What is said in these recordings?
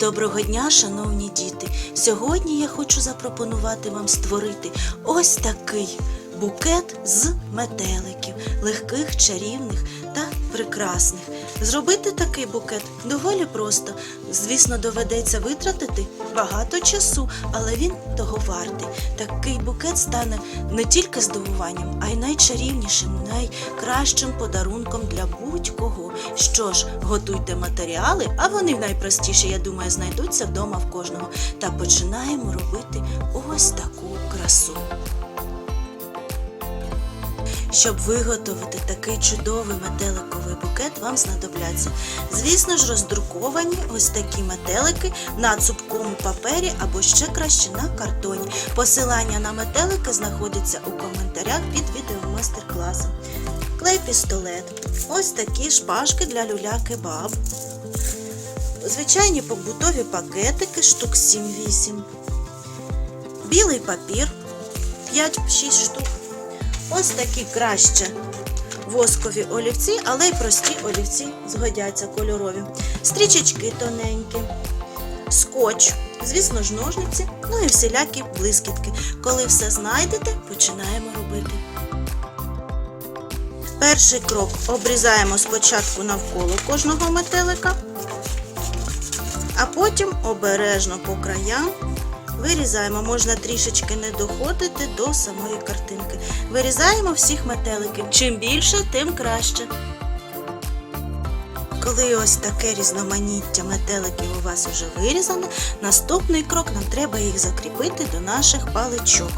Доброго дня, шановні діти! Сьогодні я хочу запропонувати вам створити ось такий букет з метеликів, легких, чарівних та прекрасних. Зробити такий букет доволі просто. Звісно, доведеться витратити багато часу, але він того вартий. Такий букет стане не тільки здивуванням, а й найчарівнішим, найкращим подарунком для будь-кого. Що ж, готуйте матеріали, а вони найпростіші, я думаю, знайдуться вдома в кожного. Та починаємо робити ось таку красу. Щоб виготовити такий чудовий метеликовий букет, вам знадобляться, звісно ж, роздруковані ось такі метелики на цупкому папері або ще краще на картоні. Посилання на метелики знаходяться у коментарях під відео мастер-класом. Клей пістолет. Ось такі шпажки для люля-кебаб. Звичайні побутові пакетики штук 7-8. Білий папір 5-6 штук. Ось такі краще воскові олівці, але й прості олівці згодяться кольорові. Стрічечки тоненькі, скотч, звісно ж, ножниці, ну і всілякі блискітки. Коли все знайдете, починаємо робити. Перший крок обрізаємо спочатку навколо кожного метелика, а потім обережно по краям Вирізаємо, можна трішечки не доходити до самої картинки. Вирізаємо всіх метеликів. Чим більше, тим краще. Коли ось таке різноманіття метеликів у вас вже вирізано, наступний крок нам треба їх закріпити до наших паличок.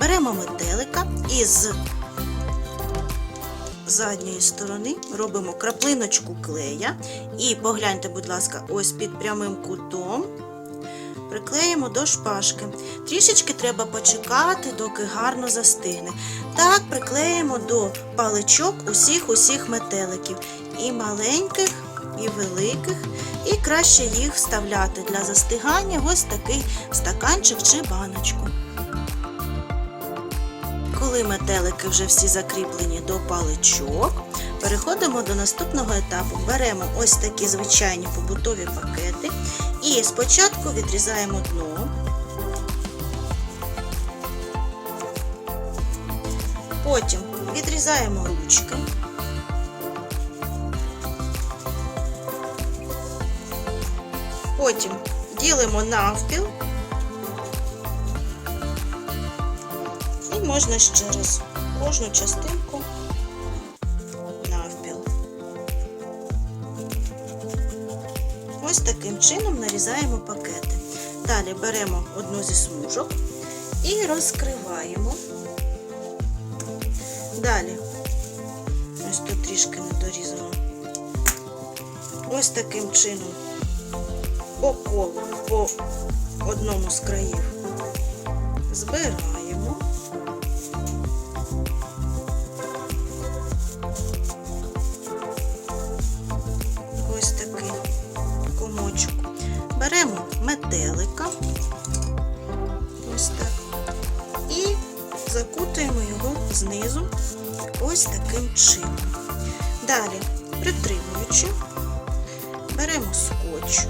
Беремо метелика і з задньої сторони робимо краплиночку клея. І погляньте, будь ласка, ось під прямим кутом приклеїмо до шпажки. Трішечки треба почекати, доки гарно застигне. Так приклеїмо до паличок усіх-усіх метеликів. І маленьких, і великих. І краще їх вставляти для застигання ось такий стаканчик чи баночку. Коли метелики вже всі закріплені до паличок, переходимо до наступного етапу. Беремо ось такі звичайні побутові пакети і спочатку відрізаємо дно, потім відрізаємо ручки. Потім ділимо навпіл можна ще раз кожну частинку навпіл. Ось таким чином нарізаємо пакети. Далі беремо одну зі смужок і розкриваємо. Далі, ось тут трішки не дорізано. Ось таким чином по колу, по одному з країв збираємо. Метелика, ось так, і закутуємо його знизу ось таким чином. Далі, притримуючи, беремо скотч.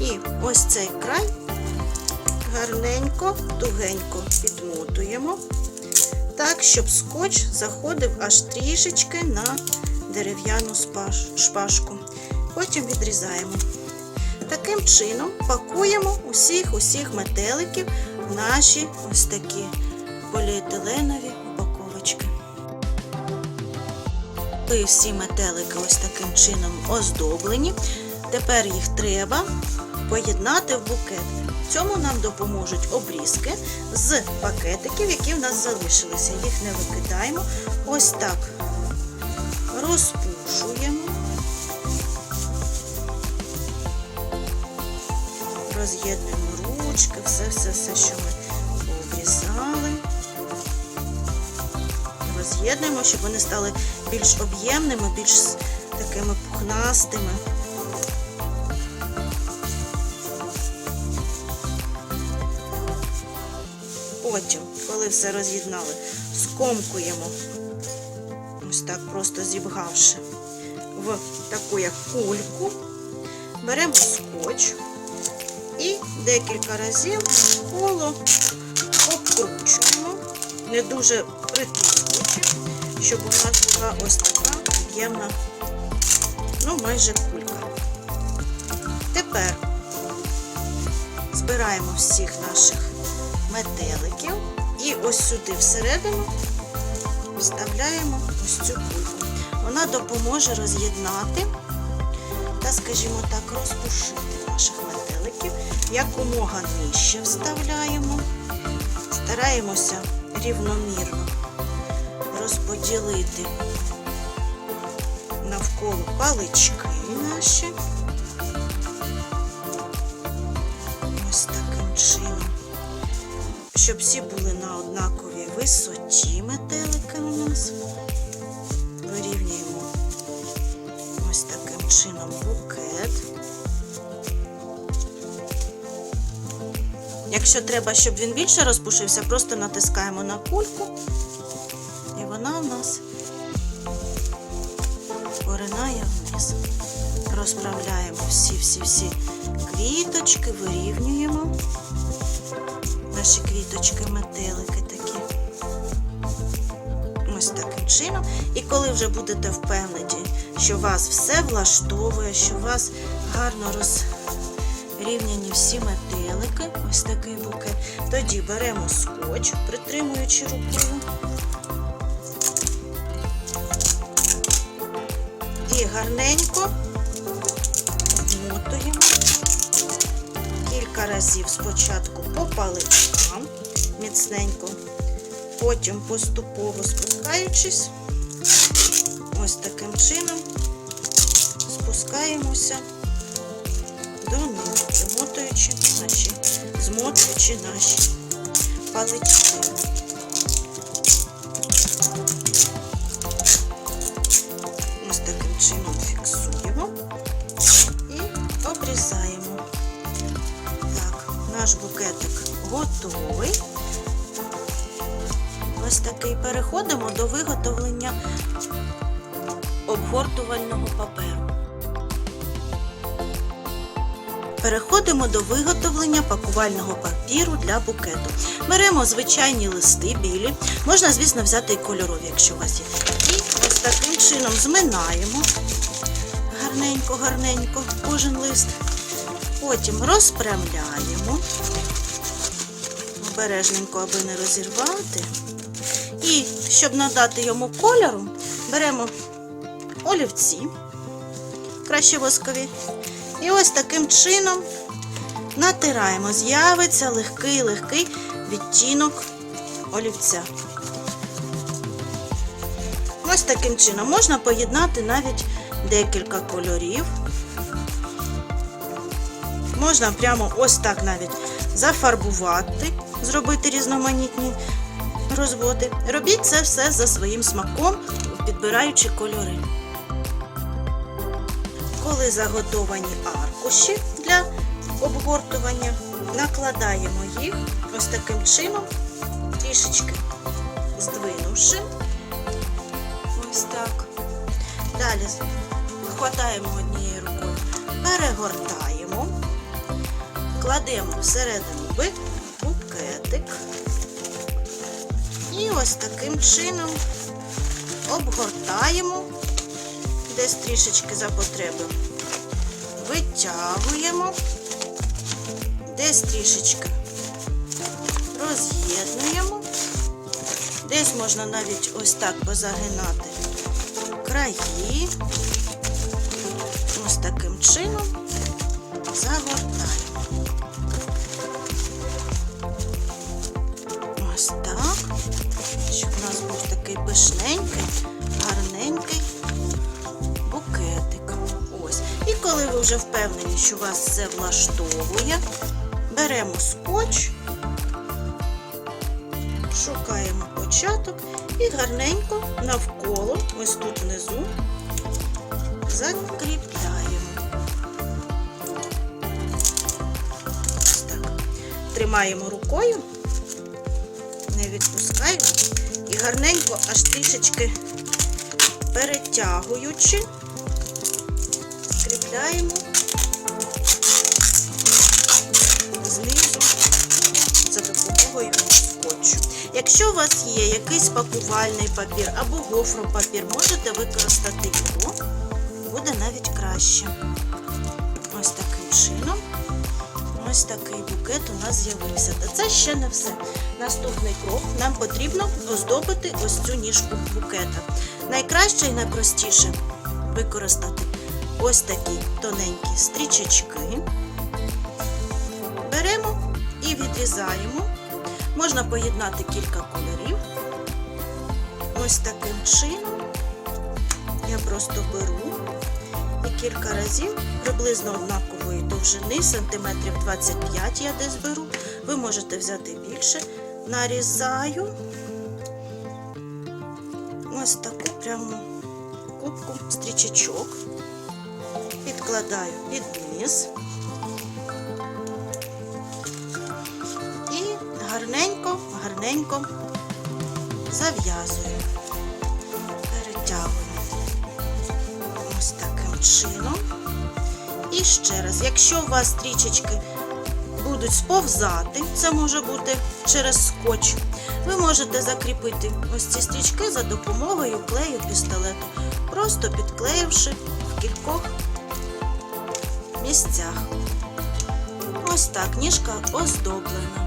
І ось цей край гарненько, тугенько підмотуємо, так, щоб скотч заходив аж трішечки на дерев'яну шпажку. Потім відрізаємо. Таким чином пакуємо усіх-усіх метеликів в наші ось такі поліетиленові упаковочки. Коли всі метелики ось таким чином оздоблені, тепер їх треба поєднати в букет. Цьому нам допоможуть обрізки з пакетиків, які в нас залишилися. Їх не викидаємо. Ось так розпушуємо, роз'єднуємо ручки, все-все-все, що ми обрізали. Роз'єднуємо, щоб вони стали більш об'ємними, більш такими пухнастими. Потім, коли все роз'єднали, скомкуємо, так просто зібгавши в таку як кульку, беремо скотч і декілька разів коло обкручуємо, не дуже притискуючи, щоб у нас була ось така об'ємна, ну майже кулька. Тепер збираємо всіх наших метеликів і ось сюди всередину вставляємо ось цю кульку. Вона допоможе роз'єднати та, скажімо так, розпушити наших метеликів. Якомога нижче вставляємо. Стараємося рівномірно розподілити навколо палички наші. Ось таким чином. Щоб всі були на однаковій висоті метелики у нас. Вирівнюємо ось таким чином букет. Якщо треба, щоб він більше розпушився, просто натискаємо на кульку, і вона у нас поринає вниз. Розправляємо всі-всі-всі квіточки, вирівнюємо наші квіточки, метелики такі. Ось таким чином. І коли вже будете впевнені, що вас все влаштовує, що у вас гарно розрівняні всі метелики, ось такий букет, тоді беремо скотч, притримуючи рукою. І гарненько обмотуємо кілька разів спочатку по паличкам міцненько, потім поступово спускаючись, ось таким чином спускаємося донизу, примотуючи наші, змотуючи наші палички. Ось таким чином фіксуємо і обрізаємо. Наш букетик готовий. Ось такий. Переходимо до виготовлення обгортувального паперу. Переходимо до виготовлення пакувального папіру для букету. Беремо звичайні листи білі, можна, звісно, взяти і кольорові, якщо у вас є. І ось таким чином зминаємо гарненько-гарненько кожен лист. Потім розпрямляємо, обережненько, аби не розірвати. І щоб надати йому кольору, беремо олівці, краще воскові. І ось таким чином натираємо. З'явиться легкий-легкий відтінок олівця. Ось таким чином можна поєднати навіть декілька кольорів. Можна прямо ось так навіть зафарбувати, зробити різноманітні розводи. Робіть це все за своїм смаком, підбираючи кольори. Коли заготовані аркуші для обгортування, накладаємо їх ось таким чином, трішечки здвинувши. Ось так. Далі хватаємо однією рукою, перегортаємо, кладемо всередину букетик. І ось таким чином обгортаємо десь трішечки за потреби. Витягуємо, десь трішечки роз'єднуємо. Десь можна навіть ось так позагинати краї. Ось таким чином загортаємо. Пишненький, гарненький букетик. Ось. І коли ви вже впевнені, що вас все влаштовує, беремо скотч, шукаємо початок і гарненько навколо, ось тут внизу, закріпляємо. Ось так. Тримаємо рукою, не відпускаємо і гарненько аж трішечки перетягуючи, закріпляємо знизу за допомогою скотчу. Якщо у вас є якийсь пакувальний папір або гофропапір, можете використати його, буде навіть краще. Ось таким чином. Ось такий букет у нас з'явився. Та це ще не все. Наступний крок нам потрібно оздобити ось цю ніжку букета. Найкраще і найпростіше використати ось такі тоненькі стрічечки. Беремо і відрізаємо. Можна поєднати кілька кольорів. Ось таким чином я просто беру і кілька разів приблизно однакової довжини, сантиметрів 25 я десь беру. Ви можете взяти більше. Нарізаю ось таку прямо кубку стрічечок. Підкладаю під низ. І гарненько, гарненько зав'язую, перетягую чином. І ще раз, якщо у вас стрічечки будуть сповзати, це може бути через скотч, ви можете закріпити ось ці стрічки за допомогою клею пістолету, просто підклеївши в кількох місцях. Ось так ніжка оздоблена.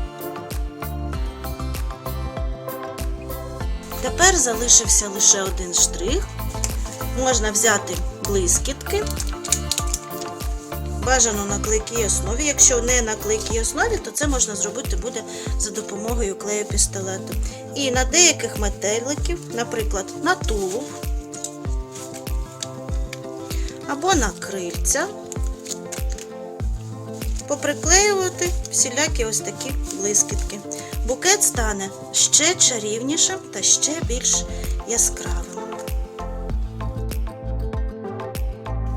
Тепер залишився лише один штрих. Можна взяти блискітки. Бажано на клейкій основі. Якщо не на клейкій основі, то це можна зробити буде за допомогою клею пістолету. І на деяких метеликів, наприклад, на тулуб або на крильця, поприклеювати всілякі ось такі блискітки. Букет стане ще чарівнішим та ще більш яскравим.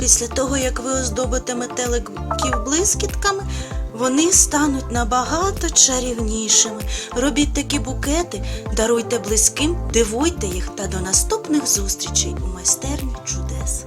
Після того, як ви оздобите метеликів блискітками, вони стануть набагато чарівнішими. Робіть такі букети, даруйте близьким, дивуйте їх та до наступних зустрічей у майстерні чудес.